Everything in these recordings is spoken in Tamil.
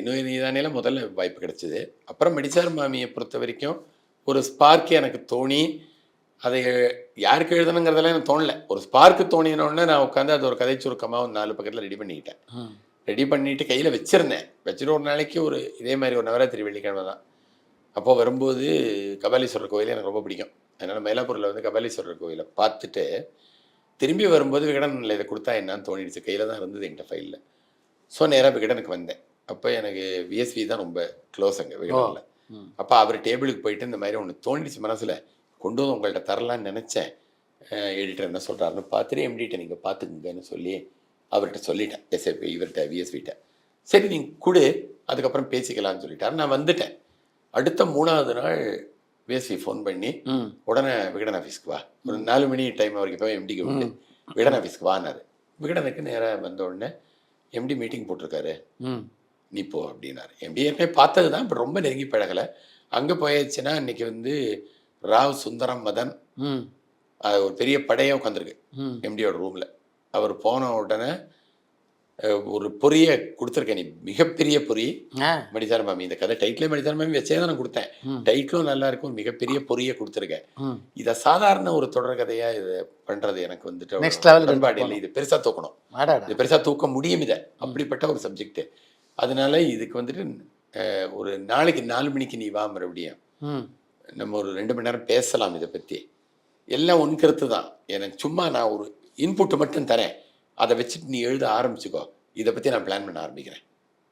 இன்னும் நீதானேல முதல்ல வாய்ப்பு கிடைச்சிது. அப்புறம் மெடிசார் மாமியை பொறுத்த வரைக்கும் ஒரு ஸ்பார்க் எனக்கு தோணி அதை யாருக்கு எழுதணுங்கிறதெல்லாம் எனக்கு தோணல. ஒரு ஸ்பார்க்கு தோணினோடனே நான் உட்காந்து அது ஒரு கதை சுருக்கமாக ஒரு நாலு பக்கத்தில் ரெடி பண்ணிக்கிட்டேன். ரெடி பண்ணிட்டு கையில் வச்சிருந்தேன். வச்சுட்டு ஒரு நாளைக்கு ஒரு இதே மாதிரி ஒரு நவராத்திரி வெள்ளிக்கிழமை தான். அப்போது வரும்போது கபாலீஸ்வரர் கோயில் எனக்கு ரொம்ப பிடிக்கும். அதனால் மயிலாப்பூரில் வந்து கபாலீஸ்வரர் கோயிலை பார்த்துட்டு திரும்பி வரும்போது விகடனில் இதை கொடுத்தா என்னன்னு தோணிடுச்சு. கையில் தான் இருந்தது என்கிட்ட ஃபைலில் ஸோ நேராக விகடனுக்கு வந்தேன். அப்போ எனக்கு விஎஸ்வி தான் ரொம்ப க்ளோஸ் அங்கே ம். அப்போ அவர் டேபிளுக்கு போயிட்டு இந்த மாதிரி ஒன்று தோணிடுச்சு மனசில். கொண்டு வந்து உங்கள்கிட்ட தரலான்னு நினச்சேன். எடிட்டர் என்ன சொல்கிறாருன்னு பார்த்துட்டு எம்டிட்ட நீங்கள் பார்த்துக்குங்கன்னு சொல்லி அவர்கிட்ட சொல்லிட்டேன். எஸ்எஃப் இவர்கிட்ட விஎஸ்விட்ட சரி நீங்கள் கொடு அதுக்கப்புறம் பேசிக்கலாம்னு சொல்லிட்டார். நான் வந்துட்டேன். அடுத்த மூணாவது நாள் விஎஸ்வி ஃபோன் பண்ணி உடனே விகடன் ஆஃபீஸ்க்கு வா. ஒரு நாலு மணி டைம் வரைக்கும் போய் எம்டிக்கு விட்டு விகடன் ஆஃபீஸ்க்கு வானாரு விகடனுக்கு நேராக வந்த உடனே எம்டி மீட்டிங் போட்டிருக்காரு. நீ போ அப்படின்னாரு. எம்டி ஏற்கனவே பார்த்தது தான் இப்போ ரொம்ப நெருங்கி பழகலை. அங்கே போயாச்சுன்னா இன்னைக்கு வந்து ராவ் சுந்தரம் மதன் அது ஒரு பெரிய படையே உட்காந்துருக்கு எம்டியோட ரூமில் அவர் போன உடனே ஒரு பொரியை கொடுத்துருக்கேன் நீ. மிகப்பெரிய பொறி மணிசார மாமி இந்த கதை டைட்டிலே மணிசார மாமி வச்சே தான் நான் கொடுத்தேன். டைட்டிலும் நல்லா இருக்கும் மிகப்பெரிய பொரியை கொடுத்துருக்கேன். இதை சாதாரண ஒரு தொடர் கதையா இதை பண்றது எனக்கு வந்துட்டு க்கு பண்பாடு இல்லை. இது பெருசா தூக்கணும். இது பெருசா தூக்க முடியும் இதை. அப்படிப்பட்ட ஒரு சப்ஜெக்ட் அதனால இதுக்கு வந்துட்டு ஒரு நாளைக்கு நாலு மணிக்கு நீ வா மறுபடியும். நம்ம ஒரு ரெண்டு மணி நேரம் பேசலாம் இதை பற்றி எல்லாம் உன் கருத்து தான். எனக்கு சும்மா நான் ஒரு இன்புட் மட்டும் தரேன். அதை வச்சுட்டு நீ எழுத ஆரம்பிச்சுக்கோ. இதை பற்றி நான் பிளான் பண்ண ஆரம்பிக்கிறேன்.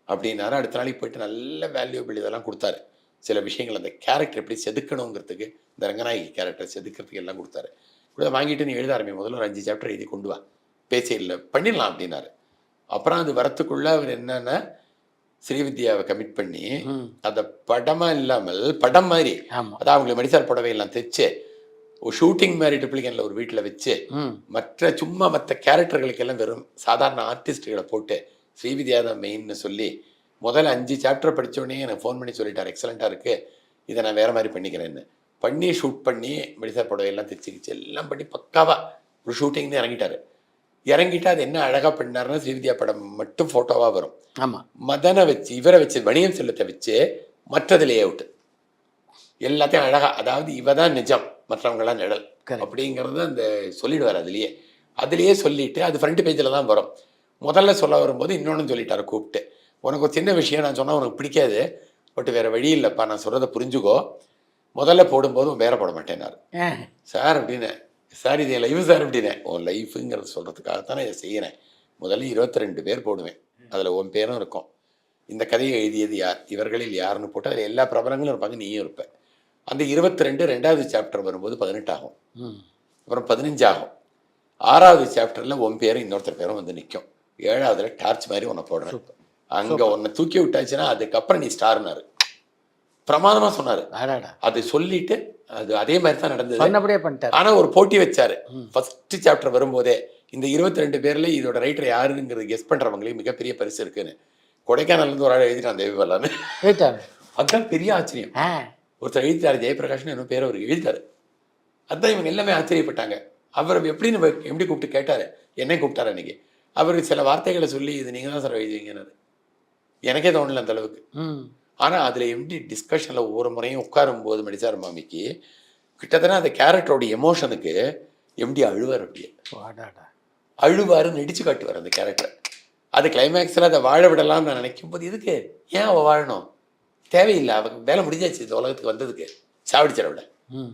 அப்படின்னாரு. அடுத்த நாளைக்கு போயிட்டு நல்ல வேல்யூபிள் இதெல்லாம் கொடுத்தாரு. சில விஷயங்கள் அந்த கேரக்டர் எப்படி செதுக்கணுங்கிறதுக்கு இந்த ரங்கநாயகி கேரக்டர் செதுக்கிறதுக்கு எல்லாம் கொடுத்தாரு. கூட வாங்கிட்டு நீ எழுத ஆரம்பி முதல்ல ஒரு அஞ்சு சாப்டர் எழுதி கொண்டு வா. பேச்சே இல்லை பண்ணிடலாம் அப்படின்னாரு. அப்புறம் அது வரத்துக்குள்ள அவர் என்னன்னா ஸ்ரீவித்யாவை கமிட் பண்ணி ம். அதை படமா இல்லாமல் படம் மாதிரி அதான் அவங்களுக்கு மெடிசார் புடவை எல்லாம் தைச்சு ஒரு ஷூட்டிங் மாதிரி டுப்ளிகனில் ஒரு வீட்டில் வச்சு மற்ற சும்மா மற்ற கேரக்டர்களுக்கெல்லாம் வெறும் சாதாரண ஆர்டிஸ்ட்டுகளை போட்டு ஸ்ரீவித்யா தான் மெயின்னு சொல்லி முதல்ல அஞ்சு சாப்டர் படித்தோடனே எனக்கு ஃபோன் பண்ணி சொல்லிட்டார். எக்ஸலண்ட்டாக இருக்குது இதை நான் வேறு மாதிரி பண்ணிக்கிறேன்னு. பண்ணி ஷூட் பண்ணி மெடிசார் புடவையெல்லாம் தைச்சிக்கிச்சு எல்லாம் பண்ணி பக்காவாக ஒரு ஷூட்டிங்னு இறங்கிட்டாரு. இறங்கிட்டு அது என்ன அழகாக பண்ணாருன்னா ஸ்ரீவித்யா படம் மட்டும் ஃபோட்டோவாக வரும். ஆமாம் மதனை வச்சு இவரை வச்சு வணிகம் செல்லத்தை வச்சு மற்றது லே அவுட் எல்லாத்தையும் அழகா அதாவது இவ தான் நிஜம் மற்றவங்களாம் நிழல். அப்படிங்கிறது அந்த சொல்லிடுவார் அதுலயே. அதுலயே சொல்லிட்டு அது ஃப்ரண்ட் பேஜில் தான் வரும். முதல்ல சொல்ல வரும்போது இன்னொன்று சொல்லிட்டாரு கூப்பிட்டு. உனக்கு ஒரு சின்ன விஷயம் நான் சொன்னா உனக்கு பிடிக்காது பட் வேற வழி இல்லைப்பா நான் சொல்றதை புரிஞ்சுக்கோ. முதல்ல போடும்போது வேற போட மாட்டேனாரு சார் அப்படின்னு சார் இது என் லைஃப் சார் அப்படின்னேன். உன் லைஃபுங்கிறத சொல்கிறதுக்காக தான் இதை செய்கிறேன். முதல்ல இருபத்தி ரெண்டு பேர் போடுவேன். அதில் உன் பேரும் இருக்கும். இந்த கதையை எழுதியது யார்? இவர்களில் யாருன்னு போட்டு அதில் எல்லா பிரபலங்களும் இருப்பாங்க நீயும் இருப்ப. அந்த இருபத்தி ரெண்டு ரெண்டாவது சாப்டர் வரும்போது பதினெட்டு ஆகும். அப்புறம் பதினஞ்சு ஆகும். ஆறாவது சாப்டரில் உன் பேரும் இன்னொருத்தர் பேரும் வந்து நிற்கும் ஏழாவதுல டார்ச் மாதிரி உன்னை போடுறேன். அங்கே உன்னை தூக்கி விட்டாச்சுன்னா அதுக்கப்புறம் நீ ஸ்டார்னாரு பிரமாதமாக சொன்னார். அது சொல்லிட்டு அது அதே மாதிரி தான் நடந்தது. சொன்னபடியே பண்ணிட்டார். ஆனா ஒரு போட்டி வச்சாரு. ஃபர்ஸ்ட் சாப்டர் வரும்போதே இந்த இருபத்தி ரெண்டு பேர்ல இதோட ரைட்டர் யாருங்கிறது கெஸ் பண்றவங்களுக்கு மிகப்பெரிய பரிசு இருக்குன்னு. கொடைக்கானல்ல இருந்து ஒரு ஆள் எழுதிட்டான் தேவிபாலான்னு அதுதான் பெரிய ஆச்சரியம். ஒருத்தர் எழுதிட்டாரு ஜெயபிரகாஷ்னு என்ன பேர் அவர் எழுதிட்டாரு. அதான் இவங்க எல்லாமே ஆச்சரியப்பட்டாங்க. அவர் எப்படின்னு எப்படி கூப்பிட்டு கேட்டாரு? என்னை கூப்பிட்டாரு அன்னைக்கு. அவருக்கு சில வார்த்தைகளை சொல்லி இது நீங்க தான் சார் எழுதுவீங்கன்னாரு. எனக்கே தோணல அந்த அளவுக்கு. ம் ஆனா அதுல எப்படி டிஸ்கஷன்ல ஒவ்வொரு முறையும் உட்காரும் போது மடிசார் மாமிக்கு கிட்டத்தட்ட அந்த கேரக்டரோட எமோஷனுக்கு எம்டி அழுவார் அப்படியே. அழுவாரு நடிச்சு காட்டுவார் அந்த கேரக்டர். அது கிளைமேக்ஸில் அதை வாழ விடலாம்னு நான் நினைக்கும் போது இதுக்கு ஏன் அவள் வாழணும்? தேவையில்லை அவன் வேலை முடிஞ்சாச்சு இந்த உலகத்துக்கு வந்ததுக்கு. சாவடிச்சிட விட. ம்.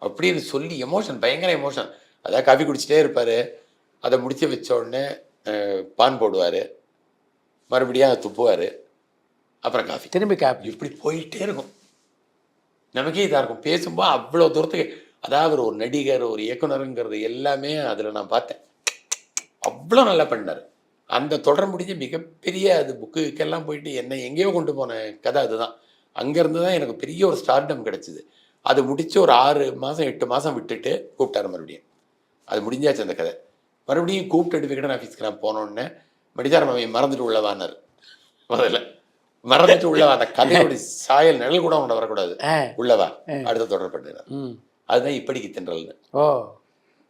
அப்படின்னு சொல்லி எமோஷன் பயங்கர எமோஷன் அதாவது காஃபி குடிச்சிட்டே இருப்பார். அதை முடிச்சு வச்ச உடனே பான் போடுவார். மறுபடியும் துப்புவார். அப்புறம் காஃபி. திரும்பி காப்பி இப்படி போயிட்டே இருக்கும். நமக்கே இதாக இருக்கும். பேசும்போது அவ்வளோ தூரத்துக்கு அதாவது ஒரு நடிகர் ஒரு இயக்குனருங்கிறது எல்லாமே அதில் நான் பார்த்தேன். அவ்வளோ நல்லா பண்ணார். அந்த தொடர் முடிஞ்சு மிகப்பெரிய அது புக்குக்கெல்லாம் போயிட்டு என்ன எங்கேயோ கொண்டு போன கதை அதுதான். அங்கேருந்து தான் எனக்கு பெரிய ஒரு ஸ்டார்டம் கிடச்சிது. அது முடிச்சு ஒரு ஆறு மாதம் எட்டு மாதம் விட்டுட்டு கூப்பிட்டாரு மறுபடியும். அது முடிஞ்சாச்சு அந்த கதை. மறுபடியும் கூப்பிட்டுட்டு விகடன் ஆஃபீஸ்க்கு நான் போனோடனே மடிதார மாமி மறந்துட்டு உள்ளவானார் முதல்ல. மறந்துட்டு உள்ளவா அந்த கதையோட சாயல் நிழல் கூட உன்னை வரக்கூடாது. உள்ளவா? அடுத்த தொடர் பண்ணினார் ம். அதுதான் இப்படிக்கு தின்றல்னு. ஓ.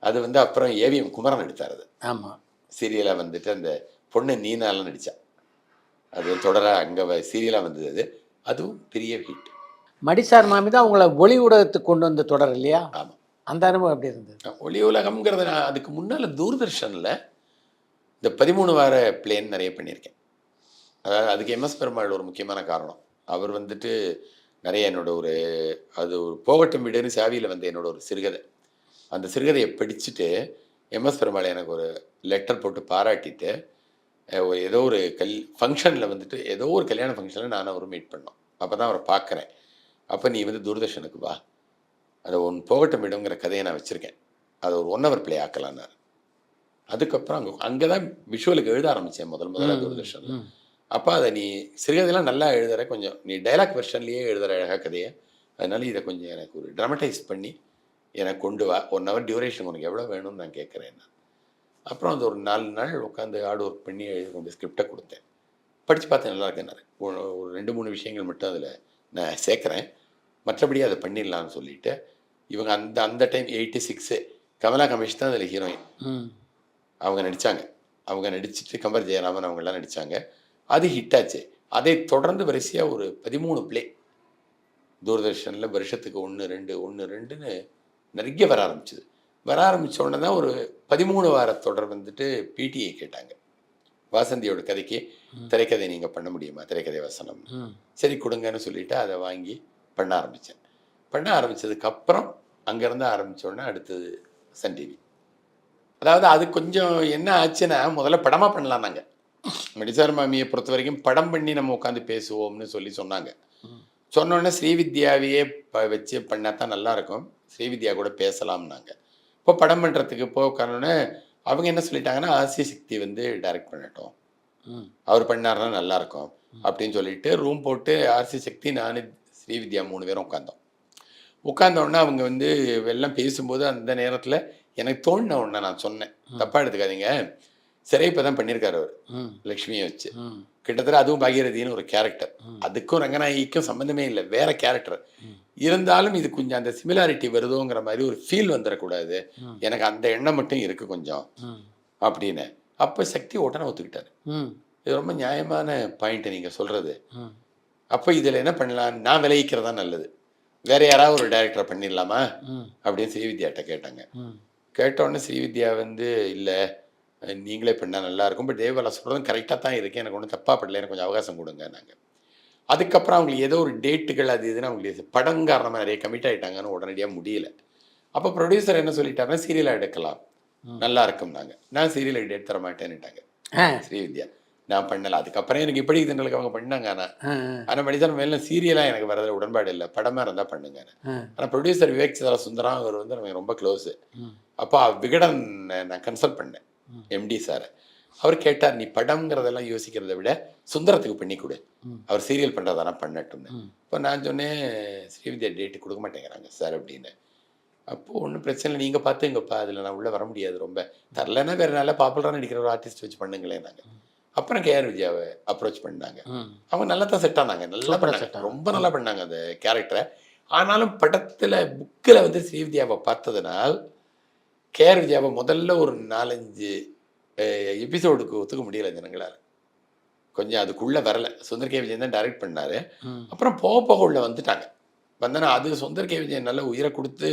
அது வந்து அப்புறம் ஏவிஎம் குமரன் எடுத்தார் அது. ஆமாம் சீரியலாக வந்துட்டு அந்த பொண்ணு நீனாலாம் நடிச்சா. அது தொடராக அங்கே சீரியலாக வந்தது அது. அதுவும் பெரிய ஹிட் மடிசார் மாமி தான் உங்களை ஒளி ஊடகத்துக்கு கொண்டு வந்த தொடர் இல்லையா? ஆமாம் அந்த அனுபவம் எப்படி இருந்தது? ஒளி உலகம்ங்கிறது நான் அதுக்கு முன்னால் தூர்தர்ஷனில் இந்த பதிமூணு வார பிளேன் நிறைய பண்ணியிருக்கேன். அதாவது அதுக்கு எம்எஸ் பெருமாள் ஒரு முக்கியமான காரணம். அவர் வந்துட்டு நிறைய என்னோட ஒரு அது ஒரு போகட்டும் வீடுன்னு சாவியில் வந்து என்னோட ஒரு சிறுகதை. அந்த சிறுகதையை படிச்சுட்டு எம்எஸ் பெருமாள் எனக்கு ஒரு லெட்டர் போட்டு பாராட்டிட்டு ஒரு ஏதோ ஒரு கல் ஃபங்க்ஷனில் வந்துட்டு ஏதோ ஒரு கல்யாண ஃபங்க்ஷனில் நான் அவரும் மீட் பண்ணோம். அப்போ தான் அவரை பார்க்குறேன். அப்போ நீ வந்து தூர்தர்ஷனுக்கு வா. அதை ஒன் போகட்டும் விடுங்கிற கதையை நான் வச்சுருக்கேன். அதை ஒரு ஒன் ஹவர் ப்ளே ஆக்கலான்னாரு அதுக்கப்புறம் அங்கே அங்கே தான் விஷுவலுக்கு எழுத ஆரம்பித்தேன் முதல் முதல்ல தூர்தர்ஷனில். அப்போ அதை நீ சிறுகதையெல்லாம் நல்லா எழுதுற கொஞ்சம். நீ டைலாக் வெர்ஷன்லேயே எழுதுற அழகாக கதையை. அதனால இதை கொஞ்சம் எனக்கு ஒரு ட்ராமடைஸ் பண்ணி எனக்கு கொண்டு வா. ஒன் ஹவர் டியூரேஷன் உனக்கு எவ்வளோ வேணும்னு நான் கேட்குறேன் நான். அப்புறம் அது ஒரு நாலு நாள் உட்காந்து ஹார்ட் ஒர்க் பண்ணி எழுதி கொண்டு ஸ்கிரிப்டை கொடுத்தேன். படித்து பார்த்தேன் நல்லா இருக்குன்னாரு ஒரு ரெண்டு மூணு விஷயங்கள் மட்டும் அதில் நான் சேர்க்குறேன். மற்றபடி அதை பண்ணிடலாம்னு சொல்லிட்டு இவங்க அந்த அந்த time eighty six Kamala Kamesh தான் அதில் ஹீரோயின் ம். அவங்க நடித்தாங்க அவங்க நடிச்சிட்டு கம்பர் ஜெயராமன் அவங்கெல்லாம் நடித்தாங்க அது ஹிட் ஆச்சு. அதை தொடர்ந்து வரிசையாக ஒரு பதிமூணு ப்ளே தூர்தர்ஷனில் வருஷத்துக்கு ஒன்று ரெண்டு ஒன்று ரெண்டுன்னு நிறைய வர ஆரம்பிச்சுது. வர ஆரம்பிச்ச உடனே தான் ஒரு பதிமூணு வார தொடர் வந்துட்டு பிடிஐ கேட்டாங்க. வாசந்தியோட கதைக்கு திரைக்கதை நீங்கள் பண்ண முடியுமா? திரைக்கதை வசனம். சரி கொடுங்கன்னு சொல்லிட்டு அதை வாங்கி பண்ண ஆரம்பித்தேன் பண்ண ஆரம்பித்ததுக்கப்புறம் அங்கேருந்து ஆரம்பிச்ச உடனே அடுத்தது சன் டிவி அதாவது அது கொஞ்சம் என்ன ஆச்சுன்னா முதல்ல படமாக பண்ணலாம் நாங்கள் மெடிசார் மாமியை பொறுத்த வரைக்கும் படம் பண்ணி நம்ம உட்காந்து பேசுவோம்னு சொல்லி சொன்னாங்க. ம். சொன்ன உடனே ஸ்ரீவித்யாவையே ப வச்சு பண்ணால் தான் நல்லாயிருக்கும் ஸ்ரீவித்யா கூட பேசலாம்னாங்க. இப்போ படம் பண்ணுறதுக்கு இப்போ உட்காந்தோடனே அவங்க என்ன சொல்லிட்டாங்கன்னா ஆசிய சக்தி வந்து டைரக்ட் பண்ணட்டும். அவர் பண்ணாருன்னா நல்லா இருக்கும் அப்படின்னு சொல்லிட்டு ரூம் போட்டு ஆர்சி சக்தி நான் ஸ்ரீவித்யா மூணு பேரும் உட்காந்தோம். உட்கார்ந்த உடனே அவங்க வந்து எல்லாம் பேசும்போது அந்த நேரத்தில் எனக்கு தோணின உடனே நான் சொன்னேன். தப்பாக எடுத்துக்காதீங்க. தான் பண்ணியிருக்காரு அவர். லக்ஷ்மியை வச்சு. கிட்டத்தட்ட அதுவும் பாகீரதின்னு ஒரு கேரக்டர் அதுக்கும் ரங்கநாயகிக்கும் சம்மந்தமே இல்லை. வேற கேரக்டர் இருந்தாலும் இது கொஞ்சம் அந்த சிமிலாரிட்டி வருதோங்கிற மாதிரி ஒரு ஃபீல் வந்துடக்கூடாது. எனக்கு அந்த எண்ணம் மட்டும் இருக்கு கொஞ்சம். அப்படின்னு. அப்போ சக்தி உடனே ஒத்துக்கிட்டாரு. இது ரொம்ப நியாயமான பாயிண்ட் நீங்கள் சொல்கிறது ம். அப்போ இதில் என்ன பண்ணலாம்? நான் விளைவிக்கிறதா நல்லது. வேற யாராவது ஒரு டைரக்டரை பண்ணிடலாமா? அப்படின்னு ஸ்ரீவித்யாட்ட கேட்டாங்க. ம். கேட்டோடனே ஸ்ரீவித்யா வந்து இல்லை. நீங்களே பண்ணால் நல்லா இருக்கும். பட் தேவலா சொல்கிறதும் கரெக்டாக தான் இருக்கு. எனக்கு ஒன்றும் தப்பாக படல. எனக்கு கொஞ்சம் அவகாசம் கொடுங்க நாங்கள் அதுக்கப்புறம் அவங்களுக்கு ஏதோ ஒரு டேட்டுகள் அது இதுன்னு அவங்களுக்கு படம் காரணமாக நிறைய கமிட் ஆகிட்டாங்கன்னு உடனடியாக முடியல. அப்போ ப்ரொடியூசர் என்ன சொல்லிட்டாருன்னா சீரியலாக எடுக்கலாம். நல்லா இருக்கும் நாங்கள் நான் சீரியல் டேட் தர மாட்டேன்னுட்டாங்க. ஸ்ரீவித்யா நான் பண்ணல. அதுக்கப்புறம் எனக்கு இப்படி இதுங்களுக்கு அவங்க பண்ணாங்க ஆனால் ஆனால் மனிதன் மேலே சீரியலாக எனக்கு வரதுல உடன்பாடு இல்லை. படமாக இருந்தால் பண்ணுங்க ஆனால் ப்ரொடியூசர் விவேக் சிதா சுந்தரம் அவர் வந்து நமக்கு ரொம்ப க்ளோஸு அப்போ விகடன் நான் கன்சல்ட் பண்ணேன். எம்டி சாரை. அவர் கேட்டார் நீ படம்ங்கிறதெல்லாம் யோசிக்கிறதை விட சுந்தரத்துக்கு பண்ணி கொடு. அவர் சீரியல் பண்ணுறதெல்லாம் பண்ணட்டும்னு. ம். இப்போ நான் சொன்னேன் ஸ்ரீவித்யா டேட்டு கொடுக்க மாட்டேங்கிறாங்க சார் அப்படின்னு. அப்போது ஒன்றும் பிரச்சனை இல்லை நீங்கள் பார்த்துங்கப்பா அதில் நான் உள்ளே வர முடியாது ரொம்ப. தரலன்னா வேறு நல்லா பாப்புலராக நடிக்கிற ஒரு ஆர்டிஸ்ட் வச்சு பண்ணுங்களேன் நாங்கள் அப்புறம் கேஆர் விஜயாவை அப்ரோச் பண்ணாங்க. அவங்க நல்லா தான் செட் ஆனாங்க நல்லா பண்ணாங்க. ரொம்ப நல்லா பண்ணாங்க அந்த கேரக்டரை ஆனாலும் படத்தில் புக்கில் வந்து ஸ்ரீவித்யாவை பார்த்ததுனால் கேஆர் விஜயாவை முதல்ல ஒரு நாலஞ்சு எபிசோடுக்கு ஒத்துக்க முடியல ஜனங்களால் கொஞ்சம் அதுக்குள்ளே வரல. சுந்தர் கே. விஜயன் தான் டைரக்ட் பண்ணார். அப்புறம் போக போக உள்ள வந்துட்டாங்க. வந்தனா அது சுந்தர் கே. விஜயன் நல்ல உயிரை கொடுத்து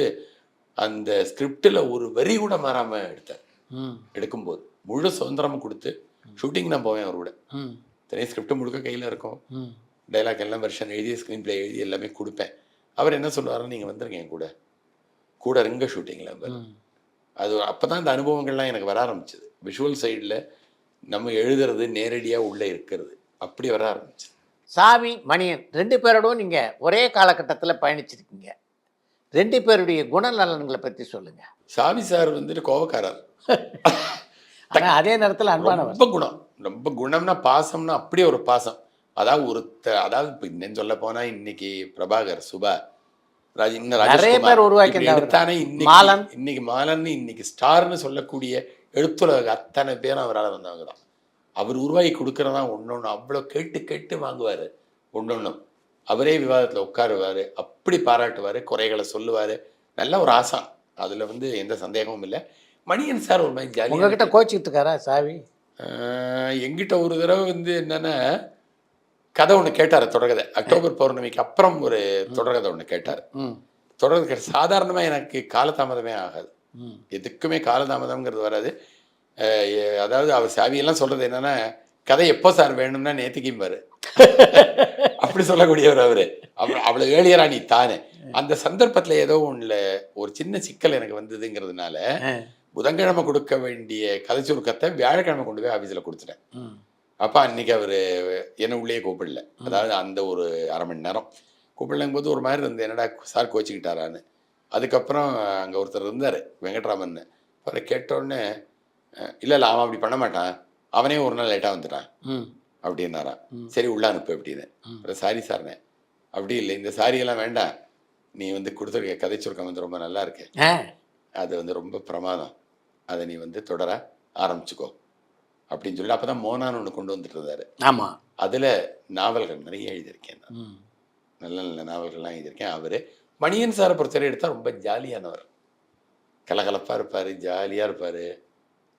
அந்த ஸ்கிரிப்டில் ஒரு வரி கூட மாறாமல் எடுத்தார். எடுக்கும்போது. முழு சுதந்திரமும் கொடுத்து ஷூட்டிங் நான் போவேன் அவர் கூட ம். தனி ஸ்கிரிப்ட் முழுக்க கையில் இருக்கும். டைலாக் எல்லாம் வெர்ஷன் எழுதி ஸ்க்ரீன் ப்ளே எழுதி எல்லாமே கொடுப்பேன். அவர் என்ன சொல்லுவாருன்னு நீங்கள் வந்துருங்க என் கூட. கூட இருங்க ஷூட்டிங்கில் அது அப்போ தான் இந்த அனுபவங்கள்லாம் எனக்கு வர ஆரம்பிச்சது. விஷுவல் சைடில் நம்ம எழுதுறது நேரடியாக உள்ளே இருக்கிறது. அப்படி வர ஆரம்பிச்சது. சாமி மணியன் ரெண்டு பேரோடும் நீங்கள் ஒரே காலகட்டத்தில் பயணிச்சிருக்கீங்க. ரெண்டு பேருடைய குணநலன்களை பற்றி சொல்லுங்க. சாமி சார் வந்துட்டு கோவக்காரர். ஆனால் அதே நேரத்தில் அன்பானவர். ரொம்ப குணம். ரொம்ப குணம்னா பாசம்னா அப்படியே ஒரு பாசம். அதாவது ஒருத்த அதாவது இப்போ இன்னும் சொல்ல போனா இன்னைக்கு பிரபாகர் சுபா ராஜ் இன்னும் நிறைய பேர் உருவாக்கி இப்படி இருந்தவர். எடுத்தானே இன்னைக்கு மாலன். இன்னைக்கு மாலன் இன்னைக்கு ஸ்டார்னு சொல்லக்கூடிய எழுத்துலக அத்தனை பேரும் அவரால் வந்தவங்க தான். அவர் உருவாக்கி கொடுக்கறதா ஒன்னொன்று அவ்வளோ கேட்டு கேட்டு வாங்குவார். ஒன்னொன்றும் அவரே விவாதத்தில் உட்காருவார் அப்படி பாராட்டுவார் குறைகளை சொல்லுவார். நல்ல ஒரு ஆசான் அதில் வந்து எந்த சந்தேகமும் இல்லை. மணியன் சார் ஒரு மாதிரி ஜாலியாக உங்ககிட்ட கோச்சிக்கிட்டு இருக்காரா சாவி? எங்கிட்ட ஒரு தடவை வந்து என்னன்னா கதை ஒன்று கேட்டார் தொடர்கதை. அக்டோபர் பௌர்ணமிக்கு அப்புறம் ஒரு தொடர்கதை ஒன்று கேட்டார். தொடர்கதை கேட்ட சாதாரணமாக எனக்கு காலதாமதமே ஆகாது. எதுக்குமே காலதாமதம்ங்கிறது வராது. அதாவது அவர் சாவியெல்லாம் சொல்றது என்னன்னா கதை எப்போ சார் வேணும்னா நேத்திக்கும் பாரு. அப்படி சொல்லக்கூடியவர் அவரு. அப்புறம் அவ்வளவு ஏழியரா நீ தானே. அந்த சந்தர்ப்பத்துல ஏதோ ஒண்ணுல ஒரு சின்ன சிக்கல் எனக்கு வந்ததுங்கிறதுனால. புதன்கிழமை கொடுக்க வேண்டிய கதை சுருக்கத்தை வியாழக்கிழமை கொண்டு போய் ஆஃபீஸில் கொடுத்துட்டேன். அப்போ அன்னைக்கு அவர் என்னை உள்ளே கூப்பிடல. அதாவது அந்த ஒரு அரை மணி நேரம். கூப்பிடலங்கும் போது ஒரு மாதிரி இருந்து என்னடா சார் கோச்சிக்கிட்டாரான்னு. அதுக்கப்புறம் அங்கே ஒருத்தர் இருந்தார் வெங்கட்ராமன் அவரை கேட்டோடனே இல்லை இல்லை அவன் அப்படி பண்ண மாட்டான். அவனே ஒரு நாள் லேட்டாக வந்துட்டான். அப்படின்னாரான். சரி உள்ள அனுப்பு அப்படின்னு. சாரி சார்னே. அப்படி இல்லை. இந்த சாரி எல்லாம் வேண்டாம். நீ வந்து கொடுத்துருக்க கதை சுருக்கம் வந்து ரொம்ப நல்லா இருக்கு. அது வந்து ரொம்ப பிரமாதம். அதை நீ வந்து தொடர ஆரம்பிச்சுக்கோ. அப்படின்னு சொல்லி அப்போ தான் மோனான்னு ஒன்று கொண்டு வந்துட்டு இருந்தாரு. ஆமாம் அதில் நாவல்கள் நிறைய எழுதியிருக்கேன் நான். நல்ல நல்ல நாவல்கள்லாம் எழுதியிருக்கேன். அவர் மணியன் சாரை பொறுத்தவரை எடுத்தால் ரொம்ப ஜாலியானவர். கலகலப்பாக இருப்பார் ஜாலியாக இருப்பார்.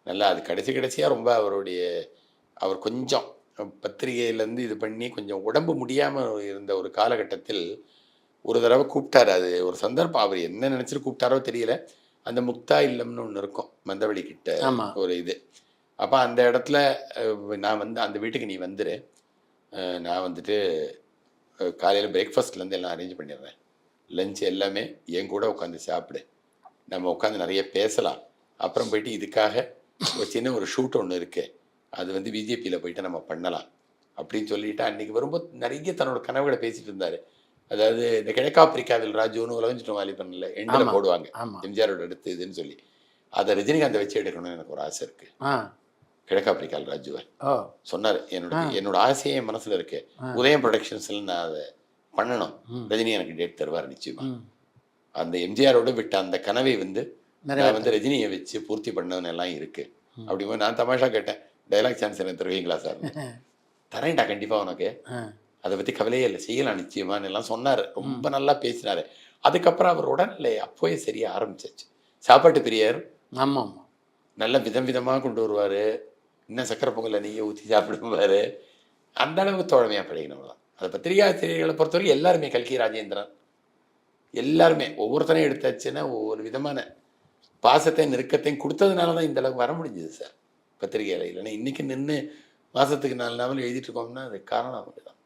நல்லா அது கடைசி கடைசியாக ரொம்ப அவருடைய அவர் கொஞ்சம் பத்திரிகையிலேருந்து இது பண்ணி கொஞ்சம் உடம்பு முடியாமல் இருந்த ஒரு காலகட்டத்தில் ஒரு தடவை கூப்பிட்டாரு. அது ஒரு சந்தர்ப்பம். அவர் என்ன நினச்சிட்டு கூப்பிட்டாரோ தெரியல. அந்த முக்தா இல்லம்னு ஒன்று இருக்கும். மந்தவெளி கிட்ட ஒரு இது. அப்போ அந்த இடத்துல நான் வந்து அந்த வீட்டுக்கு நீ வந்துரு. அஹ், நான் வந்துட்டு காலையில் பிரேக்ஃபாஸ்ட்லேருந்து எல்லாம் அரேஞ்ச் பண்ணிடுறேன். லஞ்ச் எல்லாமே என் கூட உட்காந்து சாப்பிடு. நம்ம உட்காந்து நிறைய பேசலாம். அப்புறம் போயிட்டு இதுக்காக ஒரு சின்ன ஒரு ஷூட் ஒன்று இருக்கு. அது வந்து பிஜேபியில் போயிட்டு நம்ம பண்ணலாம். அப்படின்னு சொல்லிட்டு அன்னைக்கு வரும்போது நிறைய தன்னோட கனவுகளை பேசிட்டு இருந்தாரு. அதாவது இந்த கிழக்காப்பிரிக்காவில் ராஜுன்னு உலகம் சுற்றும் வாலிபன்ல எண்டில். போடுவாங்க. எம்ஜிஆரோட அடுத்து இதுன்னு சொல்லி. அதை ரஜினிகாந்தை வச்சு எடுக்கணும்னு எனக்கு ஒரு ஆசை இருக்கு. ஆ. கிழக்காப்பிரிக்கால் ராஜுவை ஓ. சொன்னார் என்னோட. என்னோட ஆசையே என் மனசுல இருக்கு. உதயம் ப்ரொடக்ஷன்ஸ்ல நான் அதை பண்ணணும். ரஜினி எனக்கு டேட் தருவார் நிச்சயமா. அந்த எம்ஜிஆரோட விட்ட அந்த கனவை வந்து நான் வந்து ரஜினியை வச்சு பூர்த்தி பண்ணணும்னு எல்லாம் இருக்கு. அப்படிங்கும்போது நான் தமாஷா கேட்டேன் டைலாக் சான்ஸ் எனக்கு தருவீங்களா சார் தரேன்டா கண்டிப்பா உனக்கு. அதை பத்தி கவலையே இல்லை செய்யலாம் நிச்சயமான்னு எல்லாம் சொன்னாரு. ரொம்ப நல்லா பேசினாரு. அதுக்கப்புறம் அவர் உடனே அப்போயே சரியா ஆரம்பிச்சாச்சு. சாப்பாட்டு பிரியர் ஆமாம். நல்ல விதம் விதமாக கொண்டு வருவார். இன்னும் சக்கரை பொங்கலை நீங்கள் ஊற்றி சாப்பிடுவார் அந்த அளவுக்கு தோழமையாக படிக்கணும் தான் அதை பத்திரிகை ஆசிரியர்களை பொறுத்தவரைக்கும் எல்லாருமே கல்கி ராஜேந்திரன். எல்லாருமே ஒவ்வொருத்தனையும் எடுத்தாச்சுன்னா ஒவ்வொரு விதமான பாசத்தையும் நெருக்கத்தையும் கொடுத்ததுனால தான் இந்த அளவுக்கு வர முடிஞ்சது சார். பத்திரிகையில் இல்லைன்னா இன்றைக்கி நின்று மாதத்துக்கு நாலு நாவல் எழுதிட்டு இருக்கோம்னா அது காரணம் அவங்க தான்